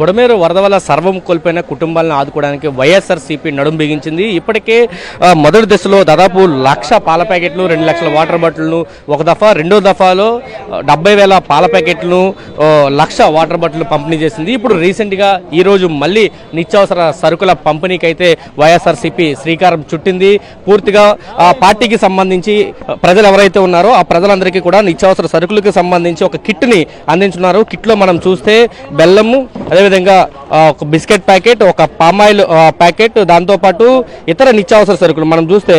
బుడమేరు వరద వల్ల సర్వం కోల్పోయిన కుటుంబాలను ఆదుకోవడానికి వైఎస్ఆర్సీపీ నడుం బిగించింది. ఇప్పటికే మొదటి దశలో దాదాపు లక్ష పాల ప్యాకెట్లు రెండు లక్షల వాటర్ బాటిల్ను ఒక దఫా రెండో దఫాలో డెబ్బై వేల పాల ప్యాకెట్లను లక్ష వాటర్ బాటిల్ పంపిణీ చేసింది. ఇప్పుడు రీసెంట్గా ఈ రోజు మళ్ళీ నిత్యావసర సరుకుల పంపిణీకి అయితే వైఎస్ఆర్సీపీ శ్రీకారం చుట్టింది. పూర్తిగా ఆ పార్టీకి సంబంధించి ప్రజలు ఎవరైతే ఉన్నారో ఆ ప్రజలందరికీ కూడా నిత్యావసర సరుకులకు సంబంధించి ఒక కిట్ని అందించున్నారు. కిట్లో మనం చూస్తే బెల్లము అదేవిధంగా ఒక బిస్కెట్ ప్యాకెట్ ఒక పామాయిల్ ప్యాకెట్ దాంతోపాటు ఇతర నిత్యావసర సరుకులు. మనం చూస్తే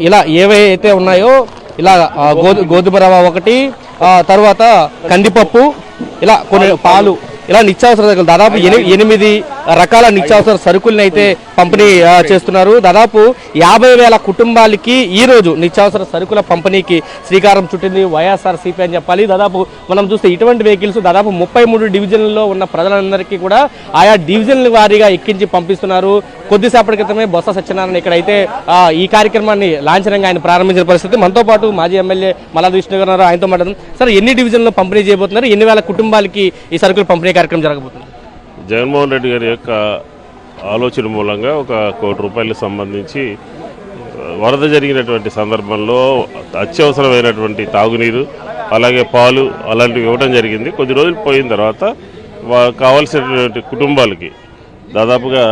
ఇలా ఏవైతే ఉన్నాయో ఇలా గోధుమ రవ్వ ఒకటి ఆ, తర్వాత కందిపప్పు ఇలా కొన్ని పాలు. ఇలా నిత్యావసర సరుకులు. దాదాపు ఎని- ఎనిమిది రకాల నిత్యావసర సరుకుల్ని అయితే పంపిణీ చేస్తున్నారు. దాదాపు యాభై వేల కుటుంబాలకి ఈ రోజు నిత్యావసర సరుకుల పంపిణీకి శ్రీకారం చుట్టింది వైఎస్ఆర్ సిపి అని చెప్పాలి. దాదాపు మనం చూస్తే ఇటువంటి వెహికల్స్ దాదాపు ముప్పై మూడు డివిజన్లలో ఉన్న ప్రజలందరికీ కూడా ఆయా డివిజన్ల వారీగా ఎక్కించి పంపిస్తున్నారు. కొద్దిసేపటి క్రితమే బొత్స సత్యనారాయణ ఇక్కడైతే ఈ కార్యక్రమాన్ని లాంఛనంగా ఆయన ప్రారంభించిన పరిస్థితి. మనతో పాటు మాజీ ఎమ్మెల్యే మల్లాది విష్ణుగారు ఆయనతో మాట్లాడదాం. సార్ ఎన్ని డివిజన్లో పంపిణీ చేయబోతున్నారు? ఎన్ని వేల కుటుంబాలకి ఈ సరుకులు పంపిణీ కార్యక్రమం జరగబోతుంది? జగన్మోహన్ రెడ్డి గారి యొక్క ఆలోచన మూలంగా ఒక కోటి రూపాయలకు సంబంధించి వరద జరిగినటువంటి సందర్భంలో అత్యవసరమైనటువంటి తాగునీరు అలాగే పాలు అలాంటివి ఇవ్వడం జరిగింది. కొద్ది రోజులు పోయిన తర్వాత వా- కావాల్సినటువంటి కుటుంబాలకి దాదాపుగా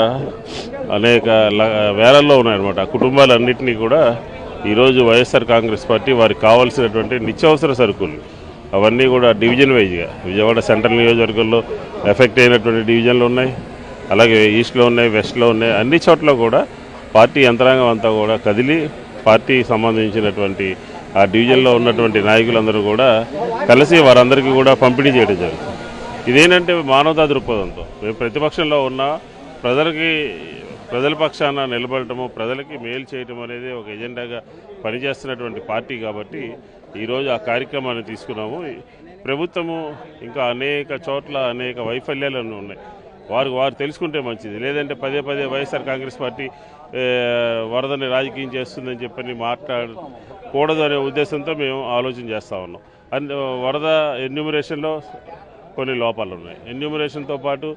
అనేక ల- వేలల్లో ఉన్నాయన్నమాట. ఆ కుటుంబాలన్నింటినీ కూడా ఈరోజు వైఎస్ఆర్ కాంగ్రెస్ పార్టీ వారికి కావాల్సినటువంటి నిత్యావసర సరుకులు. అవన్నీ కూడా డివిజన్ వైజ్గా. విజయవాడ సెంట్రల్ నియోజకవర్గంలో ఎఫెక్ట్ అయినటువంటి డివిజన్లు ఉన్నాయి. అలాగే ఈస్ట్లో ఉన్నాయి వెస్ట్లో ఉన్నాయి. అన్ని చోట్ల కూడా పార్టీ యంత్రాంగం అంతా కూడా కదిలి పార్టీ సంబంధించినటువంటి ఆ డివిజన్లో ఉన్నటువంటి నాయకులందరూ కూడా కలిసి వారందరికీ కూడా పంపిణీ చేయడం జరుగుతుంది. ఇదేంటంటే మానవతా దృక్పథంతో. మేము ప్రతిపక్షంలో ఉన్న ప్రజలకి ప్రజల పక్షాన నిలబడటము ప్రజలకి మేలు చేయటం అనేది ఒక ఎజెండాగా పనిచేస్తున్నటువంటి పార్టీ కాబట్టి ఈరోజు ఆ కార్యక్రమాన్ని తీసుకున్నాము. ప్రభుత్వము ఇంకా అనేక చోట్ల అనేక వైఫల్యాలు ఉన్నాయి. వారు వారు తెలుసుకుంటే మంచిది. లేదంటే పదే పదే వైఎస్ఆర్ కాంగ్రెస్ పార్టీ వరదని రాజకీయం చేస్తుందని చెప్పని మాట్లాడకూడదు అనే ఉద్దేశంతో మేము ఆలోచన చేస్తూ ఉన్నాం. అండ్ వరద ఎన్యూమరేషన్లో కొన్ని లోపాలు ఉన్నాయి. ఎన్యూమరేషన్తో పాటు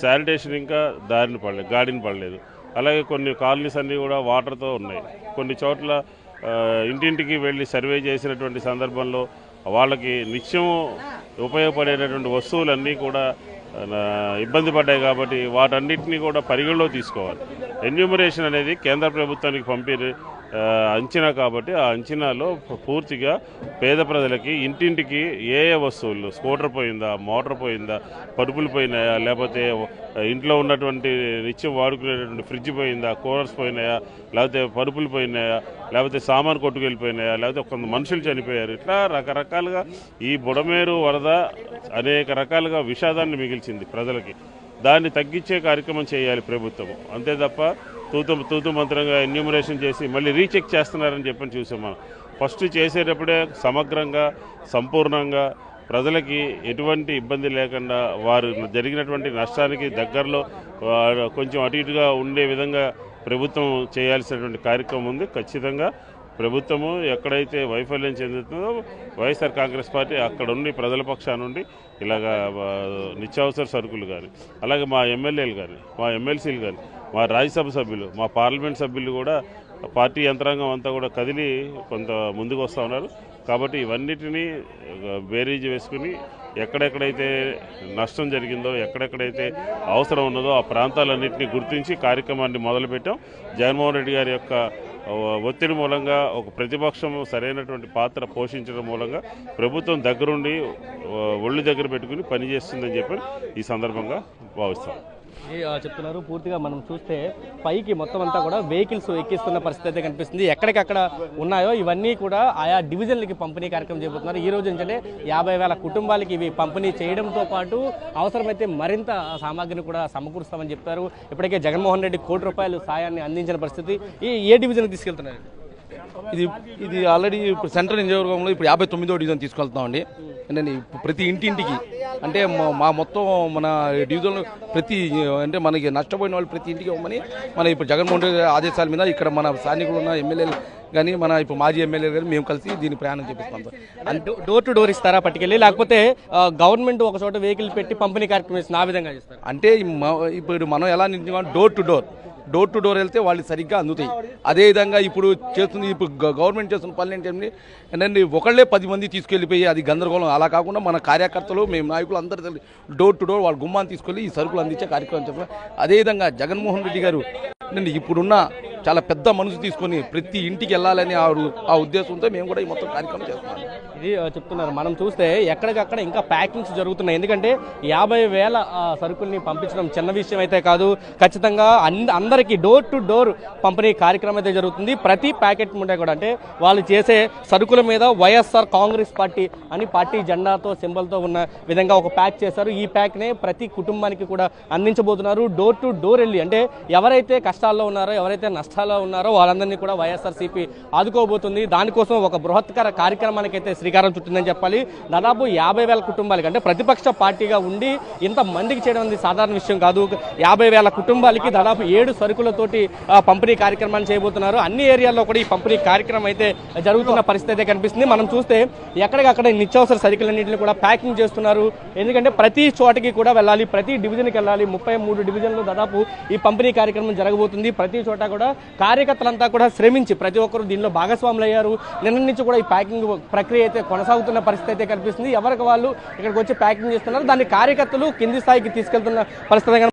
శానిటేషన్ ఇంకా దారిని పడలేదు గాడిని పడలేదు. అలాగే కొన్ని కాలనీస్ అన్నీ కూడా వాటర్తో ఉన్నాయి. కొన్ని చోట్ల ఇంటింటికి వెళ్ళి సర్వే చేసినటువంటి సందర్భంలో వాళ్ళకి నిత్యం ఉపయోగపడేటటువంటి వస్తువులన్నీ కూడా ఇబ్బంది పడ్డాయి కాబట్టి వాటన్నిటిని కూడా పరిగణలో తీసుకోవాలి. ఎన్యూమరేషన్ అనేది కేంద్ర ప్రభుత్వానికి పంపి అంచనా కాబట్టి ఆ అంచనాలో పూర్తిగా పేద ప్రజలకి ఇంటింటికి ఏ ఏ వస్తువులు స్కూటర్ పోయిందా మోటార్ పోయిందా పరుపులు పోయినాయా లేకపోతే ఇంట్లో ఉన్నటువంటి నిత్యం వాడుకునేటువంటి ఫ్రిడ్జ్ పోయిందా కూలర్స్ పోయినాయా లేకపోతే పరుపులు పోయినాయా లేకపోతే సామాన్ కొట్టుకెళ్ళిపోయినాయా లేకపోతే కొంత మనుషులు చనిపోయారు. ఇట్లా రకరకాలుగా ఈ బుడమేరు వరద అనేక రకాలుగా విషాదాన్ని మిగిల్చింది ప్రజలకి. దాన్ని తగ్గించే కార్యక్రమం చేయాలి ప్రభుత్వం అంతే తప్ప తూతు తూతు మంత్రంగా ఎన్యూమరేషన్ చేసి మళ్ళీ రీచెక్ చేస్తున్నారని చెప్పని చూసాం మనం. ఫస్ట్ చేసేటప్పుడే సమగ్రంగా సంపూర్ణంగా ప్రజలకి ఎటువంటి ఇబ్బంది లేకుండా వారు జరిగినటువంటి నష్టానికి దగ్గరలో కొంచెం అటు ఇటుగా ఉండే విధంగా ప్రభుత్వం చేయాల్సినటువంటి కార్యక్రమం ఉంది. ఖచ్చితంగా ప్రభుత్వము ఎక్కడైతే వైఫల్యం చెందుతుందో వైఎస్ఆర్ కాంగ్రెస్ పార్టీ అక్కడ ఉండి ప్రజల పక్షాన నుండి ఇలాగా నిత్యావసర సరుకులు కానీ అలాగే మా ఎమ్మెల్యేలు కానీ మా ఎమ్మెల్సీలు కానీ మా రాజ్యసభ సభ్యులు మా పార్లమెంట్ సభ్యులు కూడా పార్టీ యంత్రాంగం అంతా కూడా కదిలి కొంత ముందుకు వస్తూ ఉన్నారు. కాబట్టి ఇవన్నిటినీ బేరీజ్ వేసుకుని ఎక్కడెక్కడైతే నష్టం జరిగిందో ఎక్కడెక్కడైతే అవసరం ఉన్నదో ఆ ప్రాంతాలన్నింటినీ గుర్తించి కార్యక్రమాన్ని మొదలుపెట్టాం. జగన్మోహన్ రెడ్డి గారి యొక్క ఒత్తిడి మూలంగా ఒక ప్రతిపక్షం సరైనటువంటి పాత్ర పోషించడం మూలంగా ప్రభుత్వం దగ్గరుండి ఒళ్ళు దగ్గర పెట్టుకుని పనిచేస్తుందని చెప్పి ఈ సందర్భంగా భావిస్తాం. చెప్తున్నారు. పూర్తిగా మనం చూస్తే పైకి మొత్తం అంతా కూడా వెహికల్స్ ఎక్కిస్తున్న పరిస్థితి అయితే కనిపిస్తుంది. ఎక్కడికక్కడ ఉన్నాయో ఇవన్నీ కూడా ఆయా డివిజన్లకి పంపిణీ కార్యక్రమం చేయబోతున్నారు. ఈ రోజు ఏంటంటే యాభై వేల కుటుంబాలకి ఇవి పంపిణీ చేయడంతో పాటు అవసరమైతే మరింత సామాగ్రిని కూడా సమకూరుస్తామని చెప్తారు. ఇప్పటికే జగన్మోహన్ రెడ్డి కోటి రూపాయలు సాయాన్ని అందించిన పరిస్థితి. ఈ ఏ డివిజన్కి తీసుకెళ్తున్నారు? ఇది ఇది ఆల్రెడీ ఇప్పుడు సెంట్రల్ నియోజకవర్గంలో ఇప్పుడు యాభై తొమ్మిదో డివిజన్ తీసుకెళ్తామండి ఏంటండి ప్రతి ఇంటింటికి. అంటే మా- మొత్తం మన డివిజన్లో ప్రతి అంటే మనకి నష్టపోయిన వాళ్ళు ప్రతి ఇంటికి ఇవ్వమని మన ఇప్పుడు జగన్మోహన్ రెడ్డి ఆదేశాల మీద ఇక్కడ మన స్థానికులు ఉన్న ఎమ్మెల్యేలు కానీ మన ఇప్పుడు మాజీ ఎమ్మెల్యేలు కానీ మేము కలిసి దీని ప్రయాణం చేపిస్తాం సార్. అంటే డో- డోర్ టు డోర్ ఇస్తారా పట్టుకెళ్ళి? లేకపోతే గవర్నమెంట్ ఒక చోట వెహికల్ పెట్టి పంపిణీ కార్యక్రమం ఆ విధంగా చేస్తారు? అంటే ఇప్పుడు మనం ఎలా door to door. Door to door వెళ్తే వాళ్ళు సరిగ్గా అందుతాయి. అదే విధంగా ఇప్పుడు చేస్తుంది ఇప్పుడు గ- గవర్నమెంట్ చేస్తున్న పనులు ఏంటంటే ఏంటంటే ఒకళ్ళే పది మంది తీసుకెళ్ళిపోయి అది గందరగోళం. అలా కాకుండా మన కార్యకర్తలు మేము నాయకులు అందరూ డోర్ టు డోర్ వాళ్ళ గుమ్మాన్ని తీసుకెళ్ళి ఈ సరుకులు అందించే కార్యక్రమం చేస్తున్నాం అదేవిధంగా జగన్మోహన్ రెడ్డి గారు నేను ఇప్పుడున్న చాలా పెద్ద మనసు తీసుకొని ప్రతి ఇంటికి వెళ్ళాలని ఆ ఆ ఉద్దేశంతో మేము కూడా ఈ మొత్తం కార్యక్రమం చేస్తున్నాం. ఇది చెప్తున్నారు. మనం చూస్తే ఎక్కడికక్కడ ఇంకా ప్యాకింగ్స్ జరుగుతున్నాయి. ఎందుకంటే యాభై వేల ఆ, సరుకుల్ని పంపించడం చిన్న విషయం అయితే కాదు. ఖచ్చితంగా అందరికీ డోర్ టు డోర్ పంపిణీ కార్యక్రమం అయితే జరుగుతుంది. ప్రతి ప్యాకెట్ ముందే కూడా అంటే వాళ్ళు చేసే సరుకుల మీద వైఎస్ఆర్ కాంగ్రెస్ పార్టీ అని పార్టీ జెండాతో సింబల్తో ఉన్న విధంగా ఒక ప్యాక్ చేశారు. ఈ ప్యాక్నే ప్రతి కుటుంబానికి కూడా అందించబోతున్నారు. డోర్ టు డోర్ వెళ్ళి అంటే ఎవరైతే కష్టాల్లో ఉన్నారో ఎవరైతే నష్టాల్లో ఉన్నారో వాళ్ళందరినీ కూడా వైఎస్ఆర్సీపీ ఆదుకోబోతుంది. దానికోసం ఒక బృహత్కర కార్యక్రమానికి అయితే అధికారం చుట్టిందని చెప్పాలి. దాదాపు యాభై వేల కుటుంబాలకి అంటే ప్రతిపక్ష పార్టీగా ఉండి ఇంత మందికి చేయడం అనేది సాధారణ విషయం కాదు. యాభై వేల కుటుంబాలకి దాదాపు ఏడు సరుకులతోటి ఆ, పంపిణీ కార్యక్రమాన్ని చేయబోతున్నారు. అన్ని ఏరియాల్లో కూడా ఈ పంపిణీ కార్యక్రమం అయితే జరుగుతున్న పరిస్థితి అయితే కనిపిస్తుంది. మనం చూస్తే ఎక్కడికక్కడ నిత్యావసర సరుకులన్నింటిని కూడా ప్యాకింగ్ చేస్తున్నారు. ఎందుకంటే ప్రతి చోటకి కూడా వెళ్ళాలి. ప్రతి డివిజన్కి వెళ్ళాలి. ముప్పై మూడు డివిజన్లు దాదాపు ఈ పంపిణీ కార్యక్రమం జరగబోతుంది. ప్రతి చోట కూడా కార్యకర్తలంతా కూడా శ్రమించి ప్రతి ఒక్కరు దీనిలో భాగస్వాములు అయ్యారు నిన్న నుంచి కూడా ఈ ప్యాకింగ్ ప్రక్రియ అయితే అయితే కొనసాగుతున్న పరిస్థితి అయితే కనిపిస్తుంది. ఎవరికి వాళ్ళు ఇక్కడికి వచ్చి ప్యాకింగ్ చేస్తున్నారు? దాన్ని కార్యకర్తలు కింది స్థాయికి తీసుకెళ్తున్న పరిస్థితి